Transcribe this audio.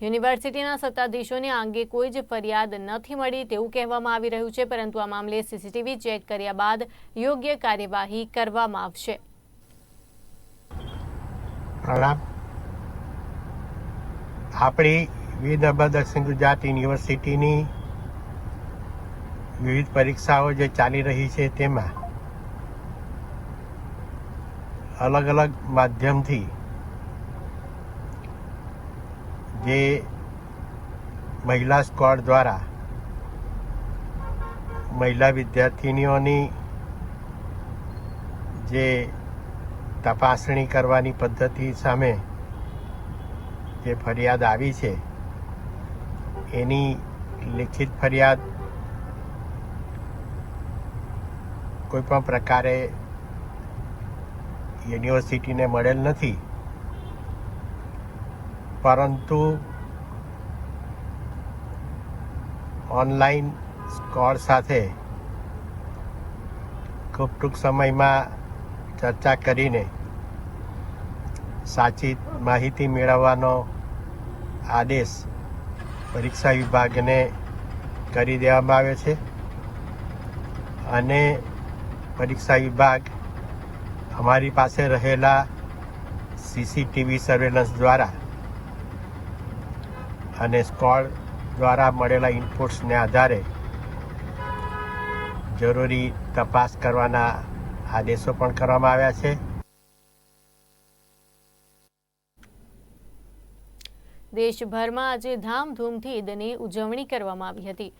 યુનિવર્સિટીના સત્તાધીશોને આ અંગે કોઈ જ ફરિયાદ નથી મળી તેવું કહેવામાં આવી રહ્યું છે, પરંતુ આ મામલે સીસીટીવી ચેક કર્યા બાદ યોગ્ય કાર્યવાહી કરવામાં આવશે. આપણી વિદર્ભ દક્ષિણ ગુજરાત યુનિવર્સિટીની વિવિધ પરીક્ષાઓ જે ચાલી રહી છે તેમાં અલગ અલગ માધ્યમથી જે મહિલા સ્ક્વોડ દ્વારા મહિલા વિદ્યાર્થિનીઓની જે તપાસણી કરવાની પદ્ધતિ સામે જે ફરિયાદ આવી છે, એની લિખિત ફરિયાદ કોઈ પણ પ્રકારે યુનિવર્સિટીને મળેલ નથી. પરંતુ ઓનલાઈન સ્કોર સાથે ખૂબ ટૂંક સમયમાં ચર્ચા કરીને સાચી માહિતી મેળવવાનો આદેશ પરીક્ષા વિભાગને કરી દેવામાં આવે છે અને પરીક્ષા વિભાગ અમારી પાસે રહેલા સીસીટીવી સર્વેલન્સ દ્વારા અને સ્કોડ દ્વારા મળેલા ઇનપુટ્સને આધારે જરૂરી તપાસ કરવાના આદેશો પણ કરવામાં આવ્યા છે. દેશભરમાં આજે ધામધૂમથી ઈદની ઉજવણી કરવામાં આવી હતી.